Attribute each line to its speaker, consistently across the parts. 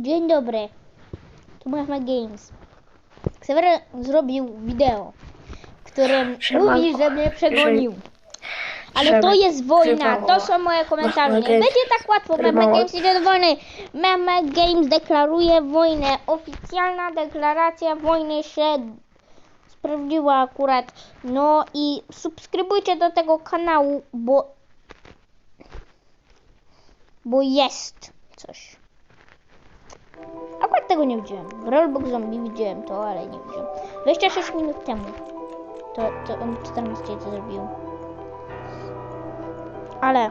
Speaker 1: Dzień dobry. Tu Machma Games. Xaver zrobił wideo, w którym
Speaker 2: Siemanko.
Speaker 1: mówi, że mnie przegonił. Ale to jest wojna, to są moje komentarze. Nie będzie tak łatwo, Machma. Games idzie do wojny. Machma Games deklaruje wojnę. Oficjalna deklaracja wojny się sprawdziła akurat. No i subskrybujcie do tego kanału, bo bo jest coś. Akurat tego nie widziałem. W Rollbox Zombie widziałem to, ale nie widziałem. 26 minut temu. To, to on 14 to zrobił. Ale...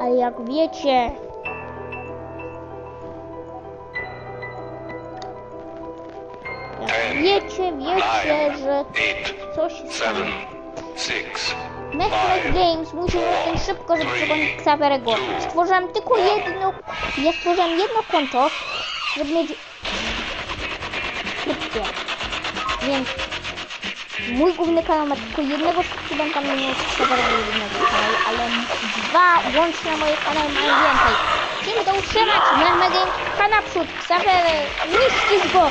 Speaker 1: Ale jak wiecie... Jak wiecie, wiecie, że coś się stało. Netflix Games musi robić szybko, żeby przegonić Xaverego. Stworzyłem tylko jedno, ja stworzyłem jedno konto, żeby mieć subskrypcję. Więc mój główny kanał ma tylko jednego subskrybenta mniej niż Xaverego jednego kanału, ale dwa łącznie moje kanały mają więcej. Musimy to utrzymać, Mehmet Games pcha naprzód, Xaver, niszczysz go!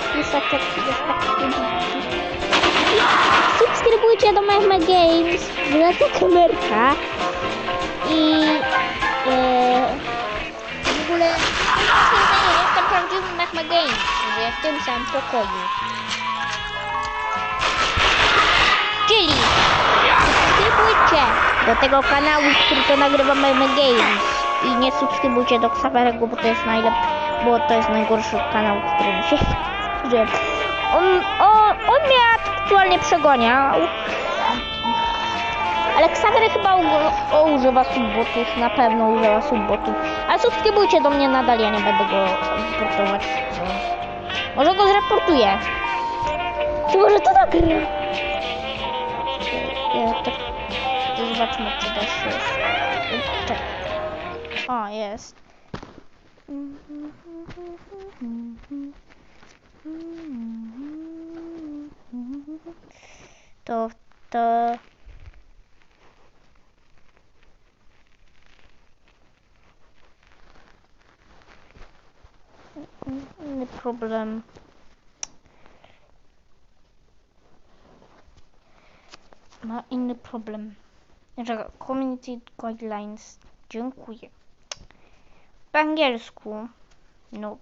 Speaker 1: ten plusaczek jest taki. Subskrybujcie do Mehme Games, wraca kamerka i e, w ogóle nie jestem prawdziwym Mehme Games, że w tym samym pokoju. Czyli subskrybujcie do tego kanału, który to nagrywa Mehme Games i nie subskrybujcie do Xaverego, bo to jest najlepszy, bo to jest najgorszy kanał, w którym się on, on, on mnie aktualnie przegoniał. Ale chyba u, o, używa subbotów, na pewno używa subbotów. Ale subskrybujcie do mnie nadal, ja nie będę go reportować. Może go zreportuję. To może to nagra. Ja, tak, zobaczmy, czy też jest. Czekaj. O, jest. To, Inny problem. Ma inny problem. Że community guidelines. Dziękuję. Po angielsku. No.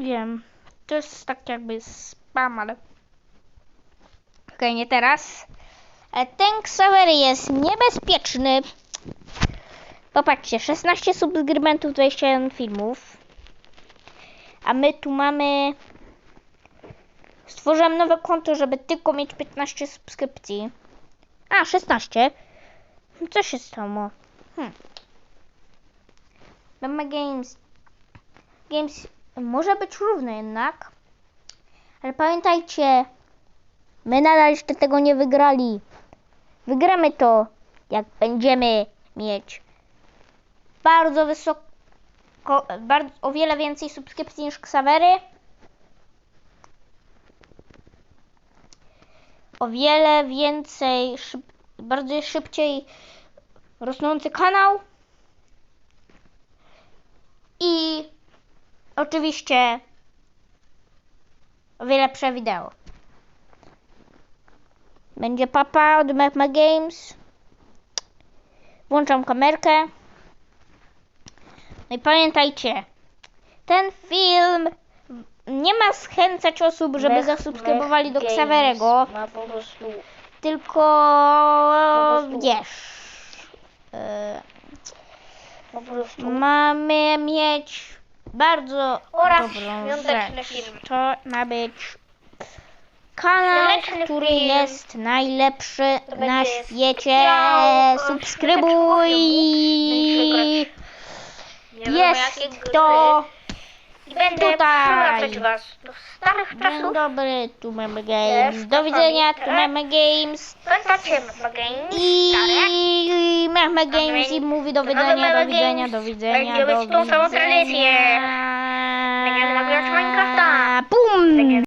Speaker 1: Wiem. To jest tak jakby spam, ale... Okej, nie teraz. E, Ten Xaver jest niebezpieczny. Popatrzcie, 16 subskrybentów, 21 filmów. A my tu mamy... Stworzyłem nowe konto, żeby tylko mieć 15 subskrypcji. A, 16. Co się stało? Hmm. Mama Games. Games może być równy jednak. Ale pamiętajcie, my nadal jeszcze tego nie wygrali. Wygramy to, jak będziemy mieć bardzo wysoko, bardzo, o wiele więcej subskrypcji niż Xavery. O wiele więcej, szyb, bardzo szybciej rosnący kanał. I oczywiście o wiele lepsze wideo. Będzie papa od Mapma Games. Włączam kamerkę. No i pamiętajcie, ten film nie ma zachęcać osób, żeby
Speaker 2: Mech-
Speaker 1: zasubskrybowali do
Speaker 2: Mech
Speaker 1: Xaverego,
Speaker 2: Ma po prostu
Speaker 1: tylko
Speaker 2: prostu-
Speaker 1: wiesz.
Speaker 2: po prostu
Speaker 1: Mamy mieć bardzo
Speaker 2: Oraz
Speaker 1: dobrą
Speaker 2: świąteczny
Speaker 1: rzecz.
Speaker 2: film.
Speaker 1: To ma być kanał,
Speaker 2: Słoneczny
Speaker 1: który
Speaker 2: film.
Speaker 1: jest najlepszy
Speaker 2: To
Speaker 1: na
Speaker 2: będzie
Speaker 1: świecie.
Speaker 2: specjal,
Speaker 1: Subskrybuj!
Speaker 2: Nie
Speaker 1: Jest
Speaker 2: jakie gry.
Speaker 1: to
Speaker 2: I będę
Speaker 1: tutaj.
Speaker 2: przywracać was do starych
Speaker 1: Dzień
Speaker 2: czasów.
Speaker 1: dobry, tu mamy games.
Speaker 2: Jest
Speaker 1: Do
Speaker 2: to
Speaker 1: widzenia, tu
Speaker 2: fajnie.
Speaker 1: mamy games.
Speaker 2: Pamiętacie? Stare?
Speaker 1: I mamy games i mówi do widzenia, do widzenia, do widzenia, do
Speaker 2: mieć tą samą tradycję.
Speaker 1: widzenia.
Speaker 2: Będziemy Minecrafta.
Speaker 1: Pum!
Speaker 2: Będziemy